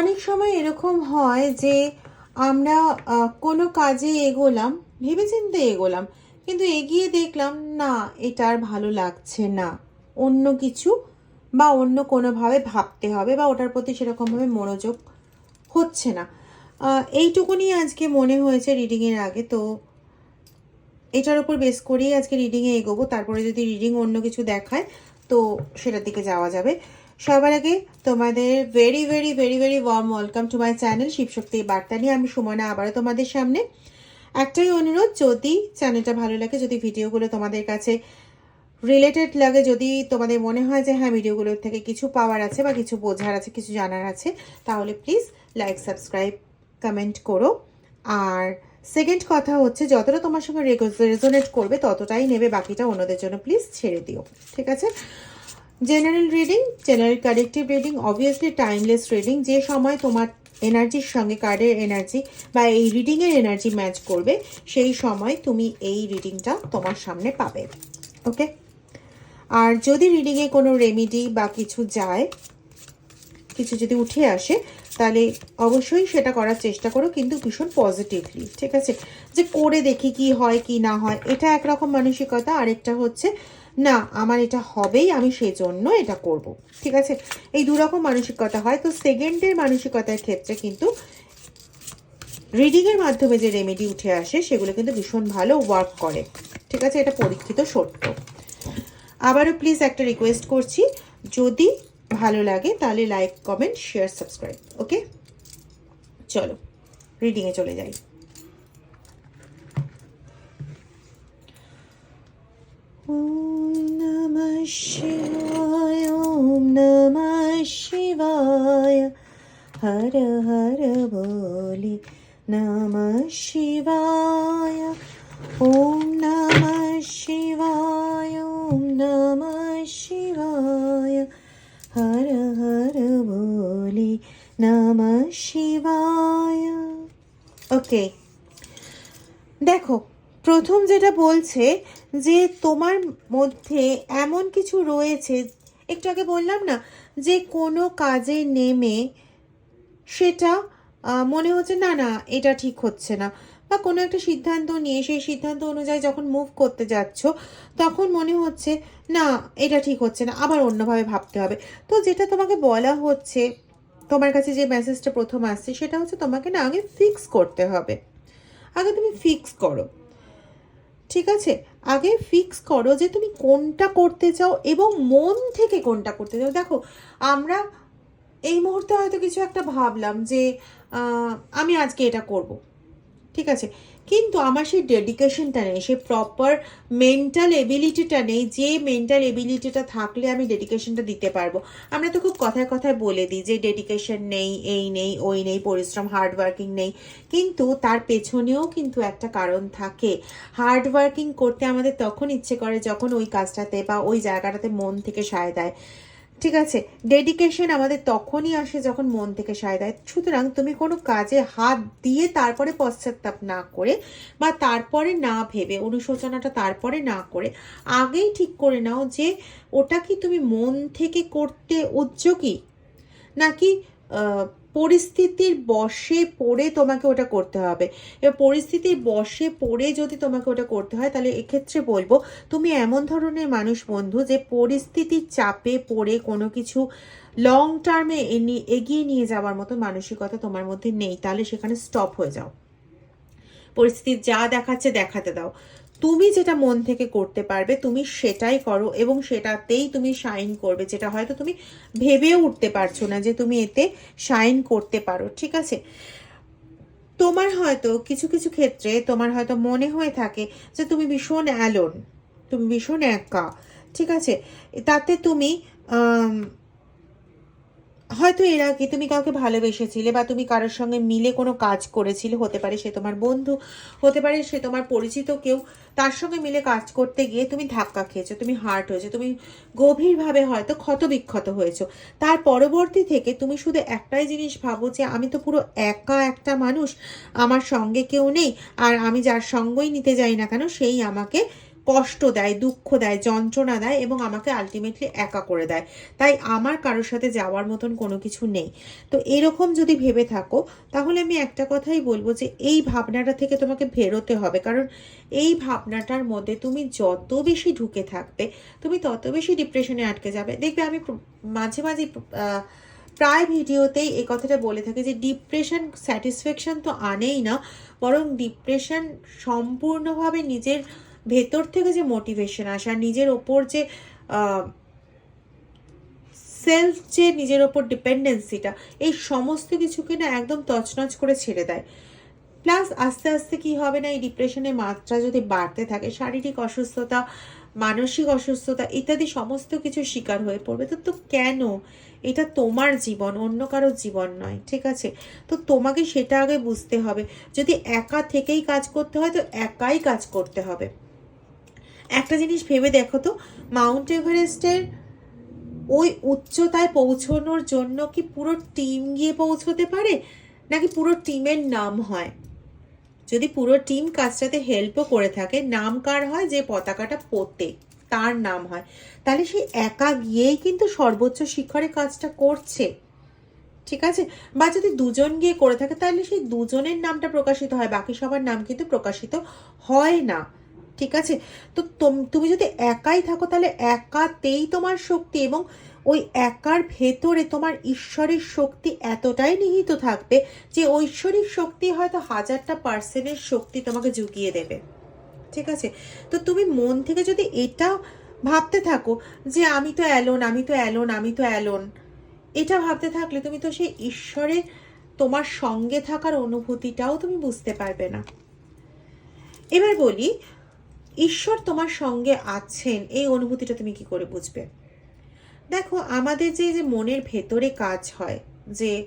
অনেক সময় এরকম হয় যে আমরা কোনো কাজে এগোলাম, ভেবেচিন্তে এগোলাম, কিন্তু এগিয়ে দেখলাম, না, এটা আর ভালো লাগছে না। অন্য কিছু বা অন্য কোনোভাবে ভাবতে হবে বা ওটার প্রতি সেরকমভাবে মনোযোগ হচ্ছে না। এইটুকুনি আজকে মনে হয়েছে রিডিংয়ের আগে, তো এটার উপর বেস করেই আজকে রিডিংয়ে এগোবো। তারপরে যদি রিডিং অন্য কিছু দেখায়, তো সেটার দিকে যাওয়া যাবে। সবার আগে তোমাদের very very very very warm welcome to my channel Shivshakti Barta নিয়ে। আমি সুমনা, আবারও তোমাদের সামনে। একটাই অনুরোধ, যদি চ্যানেলটা ভালো লাগে, যদি ভিডিওগুলো তোমাদের কাছে রিলেটেড লাগে, যদি তোমাদের মনে হয় যে হ্যাঁ ভিডিওগুলোর থেকে কিছু পাওয়ার আছে বা কিছু বোঝার আছে, কিছু জানার আছে, তাহলে প্লিজ লাইক সাবস্ক্রাইব কমেন্ট করো। আর সেকেন্ড কথা হচ্ছে, যতটা তোমার সঙ্গে রেজোনেট করবে, ততটাই নেবে, বাকিটা অন্যদের জন্য প্লিজ ছেড়ে দিও। ঠিক আছে? General reading general collective reading obviously timeless reading যে সময় তোমার এনার্জির সঙ্গে কার্ডের এনার্জি বা এই রিডিংয়ের এনার্জি ম্যাচ করবে, সেই সময় তুমি এই রিডিংটা তোমার সামনে পাবে ওকে আর যদি রিডিংয়ে কোনো রেমিডি বা কিছু যায়, কিছু যদি উঠে আসে, তাহলে অবশ্যই সেটা করার চেষ্টা করো, কিন্তু ভীষণ পজিটিভলি ঠিক আছে? যে করে দেখি কি হয়, কি না হয়, এটা একরকম মানসিকতা, আরেকটা হচ্ছে না, আমার এটা হবেই, আমি সেই জন্য এটা করব। ঠিক আছে? এই দুরকম মানসিকতা হয়। তো সেকেন্ডের মানসিকতার ক্ষেত্রে কিন্তু রিডিংয়ের মাধ্যমে যে রেমেডি উঠে আসে, সেগুলো কিন্তু ভীষণ ভালো ওয়ার্ক করে। ঠিক আছে? এটা পরীক্ষিত সত্য। আবারও প্লিজ একটা রিকোয়েস্ট করছি। যদি ভালো লাগে, তাহলে like comment share subscribe okay চলো রিডিংয়ে চলে যাই। নমঃ শিবায় ওম নমঃ শিবায় হর হর বলি নমঃ শিবায় ওম নমঃ শিবায় ওম নমঃ শিবায় হর হর বলি নমঃ ওকে দেখো প্রথম যেটা বলছে যে তোমার মধ্যে এমন কিছু রয়েছে, একটু আগে বললাম না, যে কোনো কাজে নেমে সেটা মনে হচ্ছে না না, এটা ঠিক হচ্ছে না। বা কোনো একটা সিদ্ধান্ত নিয়ে, সেই সিদ্ধান্ত অনুযায়ী যখন মুভ করতে যাচ্ছ, তখন মনে হচ্ছে, না, এটা ঠিক হচ্ছে না, আবার অন্যভাবে ভাবতে হবে। তো যেটা তোমাকে বলা হচ্ছে, তোমার কাছে যে মেসেজটা প্রথম আসছে, সেটা হচ্ছে তোমাকে না আগে ফিক্স করতে হবে। আগে তুমি ফিক্স করো। ঠিক আছে? আগে ফিক্স করো যে তুমি কোনটা করতে চাও এবং মন থেকে কোনটা করতে চাও। দেখো, আমরা এই মুহূর্তে হয়তো কিছু একটা ভাবলাম যে আমি আজকে এটা করব। ঠিক আছে? কিন্তু আমার সেই ডেডিকেশনটা নেই, সেই প্রপার মেন্টাল এবিলিটিটা নেই যে মেন্টাল এবিলিটিটা থাকলে আমি ডেডিকেশনটা দিতে পারব। আমরা তো খুব কথায় কথায় বলে দিই যে ডেডিকেশন নেই, এই নেই, ওই নেই, পরিশ্রম হার্ড ওয়ার্কিং নেই। কিন্তু তার পেছনেও কিন্তু একটা কারণ থাকে। হার্ড ওয়ার্কিং করতে আমাদের তখন ইচ্ছে করে যখন ওই কাজটাতে বা ওই জায়গাটাতে মন থেকে সায় দেয়। ঠিক আছে ডেডিকেশন আমাদের তখনই আসে যখন মন থেকে সায় দেয়। সুতরাং তুমি কোনো কাজে হাত দিয়ে তারপরে পশ্চাত্তাপ না করে বা তারপরে না ভেবে, অনুশোচনাটা তারপরে না করে, আগেই ঠিক করে নাও যে ওটা কি তুমি মন থেকে করতে উদ্যোগী? নাকি পরিস্থিতির বশে পড়ে তোমাকে ওটা করতে হবে। এবার পরিস্থিতির বশে পড়ে যদি তোমাকে ওটা করতে হয়, তাহলে এক্ষেত্রে বলব, তুমি এমন ধরনের মানুষ বন্ধু যে পরিস্থিতির চাপে পড়ে কোনো কিছু লং টার্মে এগিয়ে নিয়ে যাওয়ার মতো মানসিকতা তোমার মধ্যে নেই, তাহলে সেখানে স্টপ হয়ে যাও। পরিস্থিতি যা দেখাচ্ছে দেখাতে দাও। তুমি যেটা মন থেকে করতে পারবে, তুমি সেটাই করো এবং সেটাতেই তুমি শাইন করবে। যেটা হয়তো তুমি ভেবেও উঠতে পারছ না যে তুমি এতে শাইন করতে পারো, ঠিক আছে? তোমার হয়তো কিছু কিছু ক্ষেত্রে তোমার হয়তো মনে হয়ে থাকে যে তুমি ভীষণ অ্যালোন তুমি ভীষণ একা, ঠিক আছে? তাতে তুমি হয়তো এর আগে তুমি কাউকে ভালোবেসেছিলে বা তুমি কারোর সঙ্গে মিলে কোনো কাজ করেছিলে, হতে পারে সে তোমার বন্ধু, হতে পারে সে তোমার পরিচিত কেউ, তার সঙ্গে মিলে কাজ করতে গিয়ে তুমি ধাক্কা খেয়েছো, তুমি হার্ট হয়েছো, তুমি গভীরভাবে হয়তো ক্ষতবিক্ষত হয়েছো। তার পরবর্তী থেকে তুমি শুধু একটাই জিনিস ভাবো যে, আমি তো পুরো একা একটা মানুষ, আমার সঙ্গে কেউ নেই, আর আমি যার সঙ্গই নিতে যাই না কেন, সেই আমাকে কষ্ট দেয়, দুঃখ দেয়, যন্ত্রণা দেয় এবং আমাকে আলটিমেটলি একা করে দেয়। তাই আমার কারোর সাথে যাওয়ার মতন কোনো কিছু নেই। তো এরকম যদি ভেবে থাকো, তাহলে আমি একটা কথাই বলব যে এই ভাবনাটা থেকে তোমাকে বেরোতে হবে। কারণ এই ভাবনাটার মধ্যে তুমি যত বেশি ঢুকে থাকবে, তুমি তত বেশি ডিপ্রেশনে আটকে যাবে। দেখবে আমি মাঝে মাঝে প্রায় ভিডিওতেই এই কথাটা বলে থাকি যে ডিপ্রেশন স্যাটিসফ্যাকশন তো আনেই না, বরং ডিপ্রেশন সম্পূর্ণভাবে নিজের ভেতর থেকে যে মোটিভেশন আসা নিজের ওপর যে সেলফ যে নিজের ওপর ডিপেন্ডেন্সিটা এই সমস্ত কিছুকে না একদম তছনছ করে ছেড়ে দেয়। প্লাস আস্তে আস্তে কি হবে না, এই ডিপ্রেশনের মাত্রা যদি বাড়তে থাকে, শারীরিক অসুস্থতা, মানসিক অসুস্থতা ইত্যাদি সমস্ত কিছু শিকার হয়ে পড়বে। তো তো কেন? এটা তোমার জীবন, অন্য কারোর জীবন নয়, ঠিক আছে? তো তোমাকে সেটা আগে বুঝতে হবে। যদি একা থেকেই কাজ করতে হয়, তো একাই কাজ করতে হবে। একটা জিনিস ভেবে দেখো তো, মাউন্ট এভারেস্টের ওই উচ্চতায় পৌঁছানোর জন্য কি পুরো টিম গিয়ে পৌঁছতে পারে? নাকি পুরো টিমের নাম হয়? যদি পুরো টিম কাজটাতে হেল্পও করে থাকে, নাম কার হয়? যে পতাকাটা পোতে তার নাম হয়। তাহলে সে একা গিয়েই কিন্তু সর্বোচ্চ শিখরে কাজটা করছে। ঠিক আছে? বা যদি দুজন গিয়ে করে থাকে, তাহলে সেই দুজনের নামটা প্রকাশিত হয়, বাকি সবার নাম কিন্তু প্রকাশিত হয় না। ঠিক আছে? তো তুমি যদি একাই থাকো, তাহলে একাতেই তোমার শক্তি এবং ওই একার ভেতরে তোমার ঈশ্বরের শক্তি এতটাই নিহিত থাকবে যে ঐশ্বরিক শক্তি হয়তো হাজারটা পার্সেন্টের শক্তি তোমাকে জুগিয়ে দেবে। ঠিক আছে? তো তুমি মন থেকে যদি এটা ভাবতে থাকো যে আমি তো অ্যালোন, আমি তো অ্যালোন, আমি তো অ্যালোন, এটা ভাবতে থাকলে তুমি তো সেই ঈশ্বরের তোমার সঙ্গে থাকার অনুভূতিটাও তুমি বুঝতে পারবে না। এবার বলি ঈশ্বর তোমার সঙ্গে আছেন, এই অনুভূতিটা তুমি কি করে বুঝবে? দেখো, আমাদের যে যে মনের ভেতরে কাজ হয়, যে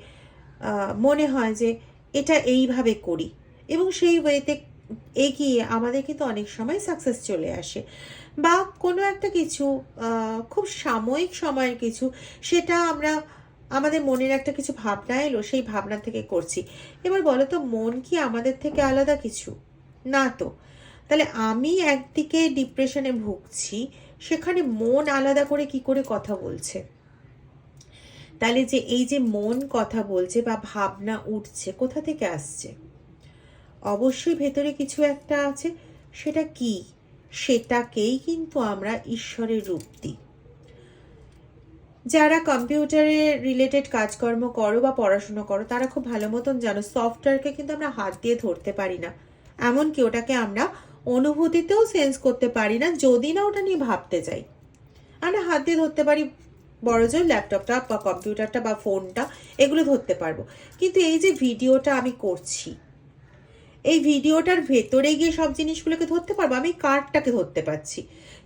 মনে হয় যে এটা এইভাবে করি এবং সেই ওয়েতে এগিয়ে আমাদের কিন্তু অনেক সময় সাকসেস চলে আসে বা কোনো একটা কিছু খুব সাময়িক সময়ের কিছু সেটা আমরা, আমাদের মনের একটা কিছু ভাবনা এলো, সেই ভাবনা থেকে করছি। এবার বলো তো, মন কি আমাদের থেকে আলাদা কিছু? না তো। তাহলে আমি একদিকে ডিপ্রেশনে ভুগছি, সেখানে মন আলাদা করে কি করে কথা বলছে? তাহলে যে এই যে মন কথা বলছে বা ভাবনা উঠছে, কোথা থেকে আসছে? অবশ্যই ভেতরে কিছু একটা আছে, সেটা কি? সেটাকেই কিন্তু আমরা ঈশ্বরের রূপ দিই। যারা কম্পিউটারে রিলেটেড কাজকর্ম করো বা পড়াশোনা করো, তারা খুব ভালো মতন জানো সফটওয়্যারকে কিন্তু আমরা হাত দিয়ে ধরতে পারি না। এমনকি ওটাকে আমরা অনুভূতিতেও সেন্স করতে পারি না, যদি না ওটা নিয়ে ভাবতে যাই আমরা হাত দিয়ে ধরতে পারি, বড় জোর ল্যাপটপটা বা কম্পিউটারটা বা ফোনটা এগুলো ধরতে পারব। কিন্তু এই যে ভিডিওটা আমি করছি, এই ভিডিওটার ভেতরে গিয়ে সব জিনিসগুলোকে ধরতে পারব, আমি কার্ডটাকে ধরতে পারছি।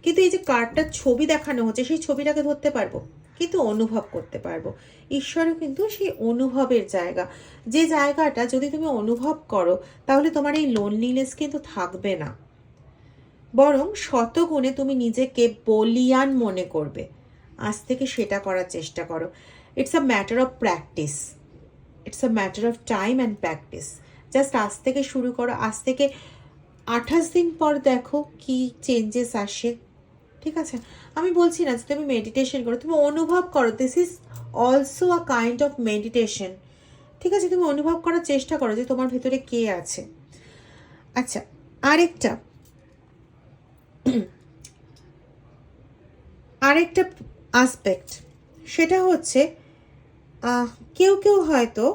কিন্তু এই যে কার্ডটার ছবি দেখানো হচ্ছে, সেই ছবিটাকে ধরতে পারব, কিন্তু অনুভব করতে পারব। ঈশ্বরও কিন্তু সেই অনুভবের জায়গা। যে জায়গাটা যদি তুমি অনুভব করো, তাহলে তোমার এই লোনলিনেস কিন্তু থাকবে না। বরং শতগুণে তুমি নিজেকে বলিয়ান মনে করবে। আজ থেকে সেটা করার চেষ্টা করো। It's a matter of practice it's a matter of time and practice just আজ থেকে শুরু করো। আজ থেকে আঠাশ দিন পর দেখো কি চেঞ্জেস আসে। ঠিক আছে? আমি বলছি না যে তুমি মেডিটেশন করো। তুমি অনুভব করো। This is also a kind of meditation ঠিক আছে? তুমি অনুভব করার চেষ্টা করো যে তোমার ভেতরে কে আছে। আচ্ছা আরেকটা। আরেকটা আসপেক্ট সেটা হচ্ছে কেউ কেউ হয়তো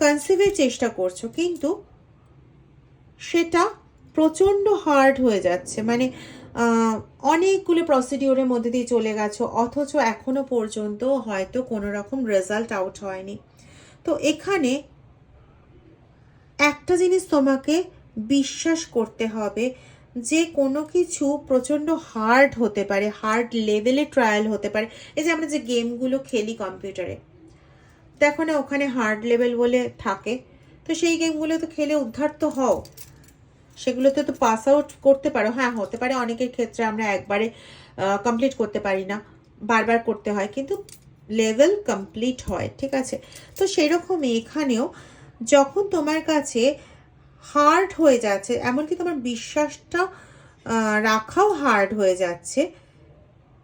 কনসিভের চেষ্টা করছ, কিন্তু সেটা প্রচণ্ড হার্ড হয়ে যাচ্ছে। মানে অনেকগুলো প্রসিডিওরের মধ্যে দিয়ে চলে গেছো, অথচ এখনও পর্যন্ত হয়তো কোনো রকম রেজাল্ট আউট হয়নি। তো এখানে একটা জিনিস তোমাকে বিশ্বাস করতে হবে যে কোনো কিছু প্রচণ্ড হার্ড হতে পারে হার্ড লেভেলে ট্রায়াল হতে পারে। এই যে আমরা যে গেমগুলো খেলি কম্পিউটারে দেখো না, ওখানে হার্ড লেভেল বলে থাকে। তো সেই গেমগুলো তো খেলে উদ্ধার তো হও। সেগুলোতে তো পাস আউট করতে পারো। হ্যাঁ হতে পারে, অনেকের ক্ষেত্রে আমরা একবারে কমপ্লিট করতে পারি না। বারবার করতে হয়, কিন্তু লেভেল কমপ্লিট হয়, ঠিক আছে? তো সেরকমই এখানেও যখন তোমার কাছে হার্ড হয়ে যাচ্ছে, এমনকি তোমার বিশ্বাসটা রাখাও হার্ড হয়ে যাচ্ছে।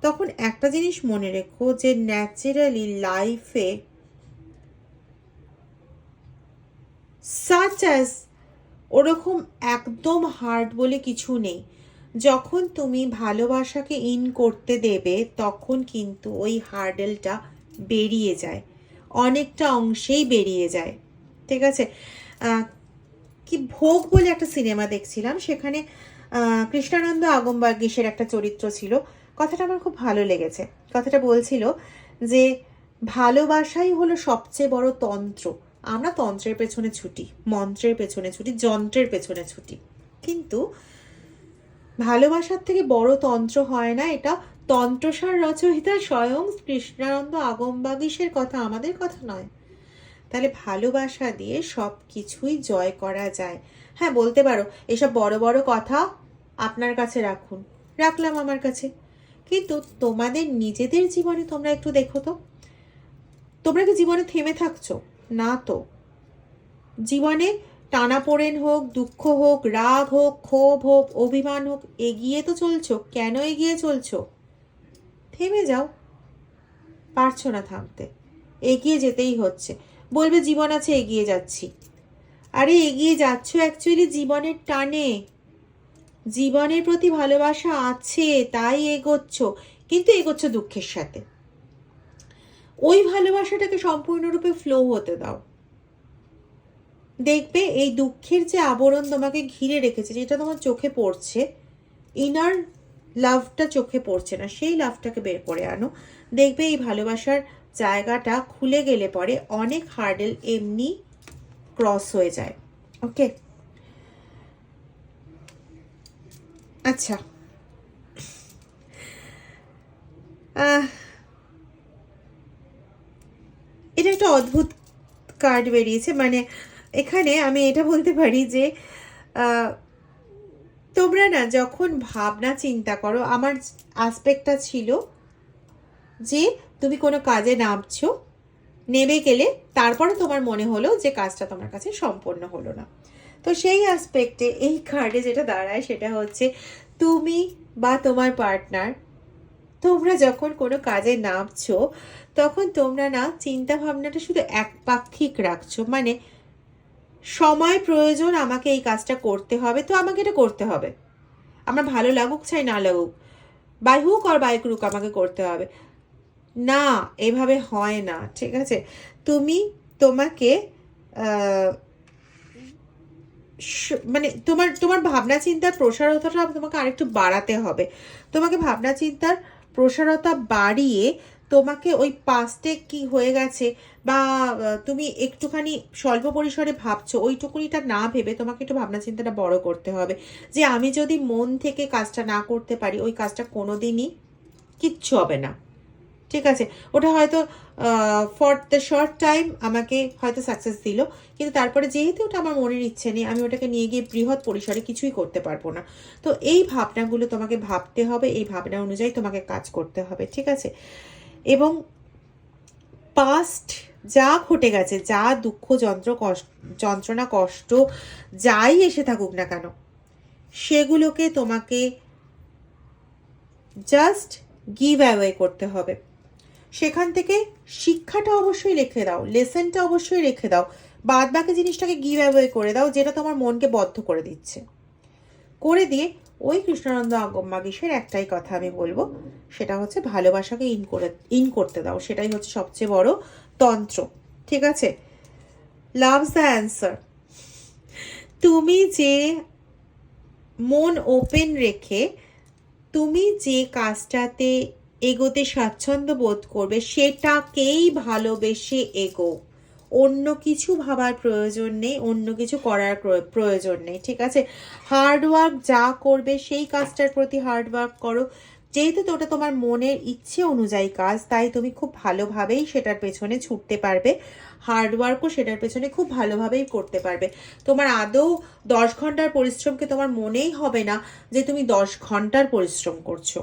তখন একটা জিনিস মনে রেখো যে ন্যাচারালি লাইফে সাচ অ্যাজ ওরকম একদম হার্ড বলে কিছু নেই। যখন তুমি ভালোবাসাকে ইন করতে দেবে, তখন কিন্তু ওই হার্ডেলটা বেরিয়ে যায়, অনেকটা অংশেই বেরিয়ে যায়, ঠিক আছে? কি ভোগ বলে একটা সিনেমা দেখছিলাম, সেখানে কৃষ্ণানন্দ আগমবাগীশের একটা চরিত্র ছিল। কথাটা আমার খুব ভালো লেগেছে। কথাটা বলছিল যে, ভালোবাসাই হলো সবচেয়ে বড় তন্ত্র। আমরা তন্ত্রের পেছনে ছুটি, মন্ত্রের পেছনে ছুটি, যন্ত্রের পেছনে ছুটি। কিন্তু ভালোবাসার থেকে বড় তন্ত্র হয় না এটা। তন্ত্রসার রচয়িতা স্বয়ং কৃষ্ণানন্দ আগমবাগীশের কথা, আমাদের কথা নয়। তাহলে ভালোবাসা দিয়ে সব কিছুই জয় করা যায়। হ্যাঁ বলতে পারো, এসব বড় বড় কথা আপনার কাছে রাখুন। রাখলাম আমার কাছে। কিন্তু তোমাদের নিজেদের জীবনে তোমরা একটু দেখো তো। তোমরা কি জীবনে থেমে থাকছো? না তো। জীবনে টানাপোড়েন হোক, দুঃখ হোক, রাগ হোক, ক্ষোভ হোক, অভিমান হোক, এগিয়ে তো চলছো। কেন এগিয়ে চলছো? থেমে যাও। পারছ না থামতে। এগিয়ে যেতেই হচ্ছে। বলবে জীবন আছে, এগিয়ে যাচ্ছি। আরে, এগিয়ে যাচ্ছ অ্যাকচুয়ালি জীবনের টানে। জীবনের প্রতি ভালোবাসা আছে, তাই এগোচ্ছ। কিন্তু এগোচ্ছ দুঃখের সাথে। ওই ভালোবাসাটাকে সম্পূর্ণরূপে ফ্লো হতে দাও। দেখবে এই দুঃখের যে আবরণ তোমাকে ঘিরে রেখেছে, যেটা তোমার চোখে পড়ছে ইনার লাভটা চোখে পড়ছে না, সেই লাভটাকে বের করে আনো। দেখবে এই ভালোবাসার জায়গাটা খুলে গেলে পরে অনেক হার্ডেল এমনি ক্রস হয়ে যায়। ওকে? আচ্ছা। এটা একটা অদ্ভুত কার্ড বেরিয়েছে। মানে এখানে আমি এটা বলতে পারি যে তোমরা না যখন ভাবনা চিন্তা করো, আমার আসপেক্টটা ছিল যে তুমি কোনো কাজে নামছো, নেমে গেলে তারপরে তোমার মনে হলো যে কাজটা তোমার কাছে সম্পন্ন হলো না। তো সেই অ্যাসপেক্টে এই কার্ডে যেটা দাঁড়ায় সেটা হচ্ছে তুমি বা তোমার পার্টনার তোমরা যখন কোনো কাজে নামছো, তখন তোমরা না চিন্তা ভাবনাটা শুধু একপাক্ষিক রাখছো। মানে সময় প্রয়োজন, আমাকে এই কাজটা করতে হবে, তো আমাকে এটা করতে হবে। আমার ভালো লাগুক চাই না লাগুক by hook or by crook আমাকে করতে হবে। না, এভাবে হয় না, ঠিক আছে? তুমি তোমাকে মানে তোমার তোমার ভাবনা চিন্তার প্রসারতাটা তোমাকে আরেকটু বাড়াতে হবে। তোমাকে ভাবনা চিন্তার প্রসারতা বাড়িয়ে তোমাকে ওই পাস্টে কি হয়ে গেছে বা তুমি একটুখানি স্বল্প পরিসরে ভাবছ, ওইটুকুনিটা না ভেবে তোমাকে একটু ভাবনা চিন্তাটা বড় করতে হবে। যে আমি যদি মন থেকে কাজটা না করতে পারি, ওই কাজটা কোনোদিনই কিচ্ছু হবে না। ঠিক আছে। ওটা হয়তো ফর দ্য শর্ট টাইম আমাকে হয়তো সাকসেস দিল। কিন্তু তারপরে যেহেতু ওটা আমার মনের ইচ্ছে নেই, আমি ওটাকে নিয়ে গিয়ে বৃহৎ পরিসরে কিছুই করতে পারব না। তো এই ভাবনাগুলো তোমাকে ভাবতে হবে, এই ভাবনা অনুযায়ী তোমাকে কাজ করতে হবে, ঠিক আছে? এবং পাস্ট যা ঘটে গেছে, যা দুঃখ, যন্ত্র, কষ্ট, যন্ত্রণা, কষ্ট, যাই এসে থাকুক না কেন, সেগুলোকে তোমাকে জাস্ট গিভ অ্যাওয়ে করতে হবে। সেখান থেকে শিক্ষাটা অবশ্যই রেখে দাও, লেসেনটা অবশ্যই রেখে দাও বাদ বাকি জিনিসটাকে গিভ অ্যাওয়ে করে দাও, যেটা তোমার মনকে বদ্ধ করে দিচ্ছে। করে দিয়ে ওই কৃষ্ণানন্দ আগমাগীশের একটাই কথা আমি বলব, সেটা হচ্ছে ভালোবাসাকে ইন করে, ইন করতে দাও, সেটাই হচ্ছে সবচেয়ে বড় তন্ত্র, ঠিক আছে? লাভস দ্য অ্যান্সার তুমি যে মন ওপেন রেখে, তুমি যে কাজটাতে এগোতে স্বাচ্ছন্দ্য বোধ করবে, সেটাকেই ভালোবেসে এগো। অন্য কিছু ভাবার প্রয়োজন নেই, অন্য কিছু করার প্র- প্রয়োজন নেই, ঠিক আছে? হার্ডওয়ার্ক যা করবে, সেই কাজটার প্রতি হার্ডওয়ার্ক করো। যেহেতু তো ওটা তোমার মনের ইচ্ছে অনুযায়ী কাজ, তাই তুমি খুব ভালোভাবেই সেটার পেছনে ছুটতে পারবে। হার্ডওয়ার্কও সেটার পেছনে খুব ভালোভাবেই করতে পারবে। তোমার আদৌ দশ ঘণ্টার পরিশ্রমকে তোমার মনেই হবে না যে তুমি দশ ঘণ্টার পরিশ্রম করছ?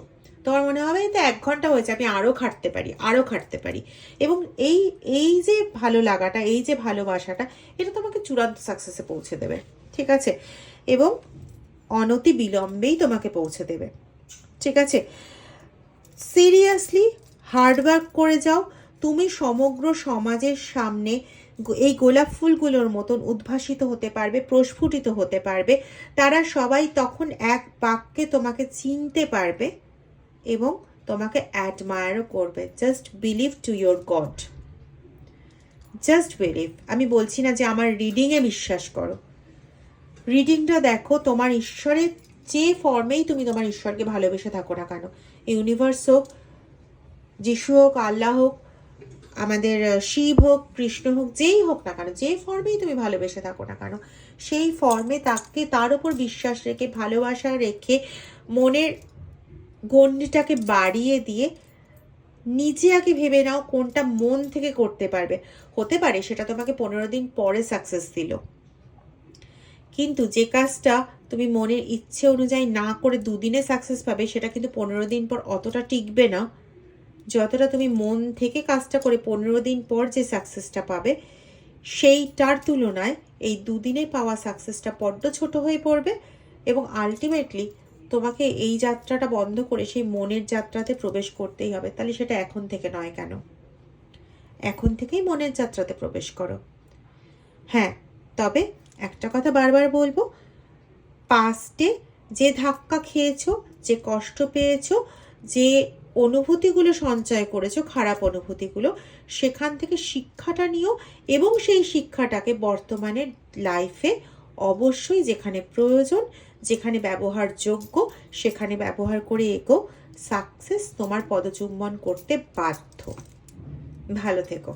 তোমার মনে হবে তো এক ঘণ্টা হয়েছে, আমি আরও খাটতে পারি আরও খাটতে পারি। এবং এই এই যে ভালো লাগাটা, এই যে ভালোবাসাটা, এটা তোমাকে চূড়ান্ত সাকসেসে পৌঁছে দেবে, ঠিক আছে? এবং অনতি বিলম্বেই তোমাকে পৌঁছে দেবে, ঠিক আছে? সিরিয়াসলি হার্ডওয়ার্ক করে যাও। তুমি সমগ্র সমাজের সামনে এই গোলাপ ফুলগুলোর মতন উদ্ভাসিত হতে পারবে, প্রস্ফুটিত হতে পারবে। তারা সবাই তখন এক বাক্যে তোমাকে চিনতে পারবে এবং তোমাকে অ্যাডমায়ারও করবে। Just believe to your god just believe আমি বলছি না যে আমার রিডিংয়ে বিশ্বাস করো। রিডিংটা দেখো, তোমার ঈশ্বরের যে ফর্মেই তুমি তোমার ঈশ্বরকে ভালোবেসে থাকো না কেন। ইউনিভার্স হোক, যিশু হোক, আল্লাহ হোক, আমাদের শিব হোক, কৃষ্ণ হোক, যেই হোক না কেন, যে ফর্মেই তুমি ভালোবেসে থাকো না কেন, সেই ফর্মে তাকে তার উপর বিশ্বাস রেখে, ভালোবাসা রেখে, মনের গণ্ডিটাকে বাড়িয়ে দিয়ে নিজে আগে ভেবে নাও কোনটা মন থেকে করতে পারবে। হতে পারে সেটা তোমাকে পনেরো দিন পরে সাকসেস দিল। কিন্তু যে কাজটা তুমি মনের ইচ্ছে অনুযায়ী না করে দুদিনে সাকসেস পাবে, সেটা কিন্তু পনেরো দিন পর অতটা টিকবে না। যতটা তুমি মন থেকে কাজটা করে পনেরো দিন পর যে সাকসেসটা পাবে, সেইটার তুলনায় এই দুদিনে পাওয়া সাকসেসটা বড্ড ছোট হয়ে পড়বে এবং আলটিমেটলি তোমাকে এই যাত্রাটা বন্ধ করে সেই মনের যাত্রাতে প্রবেশ করতেই হবে। তাহলে সেটা এখন থেকে নয় কেন? এখন থেকেই মনের যাত্রাতে প্রবেশ করো। হ্যাঁ তবে একটা কথা বারবার বলব পাস্টে যে ধাক্কা খেয়েছো, যে কষ্ট পেয়েছ, যে অনুভূতিগুলো সঞ্চয় করেছ, খারাপ অনুভূতিগুলো, সেখান থেকে শিক্ষাটা নিও এবং সেই শিক্ষাটাকে বর্তমানে লাইফে অবশ্যই যেখানে প্রয়োজন যেখানে ব্যবহারযোগ্য সেখানে ব্যবহার করে এগো। সাকসেস তোমার পদচুম্বন করতে বাধ্য। ভালো থেকো।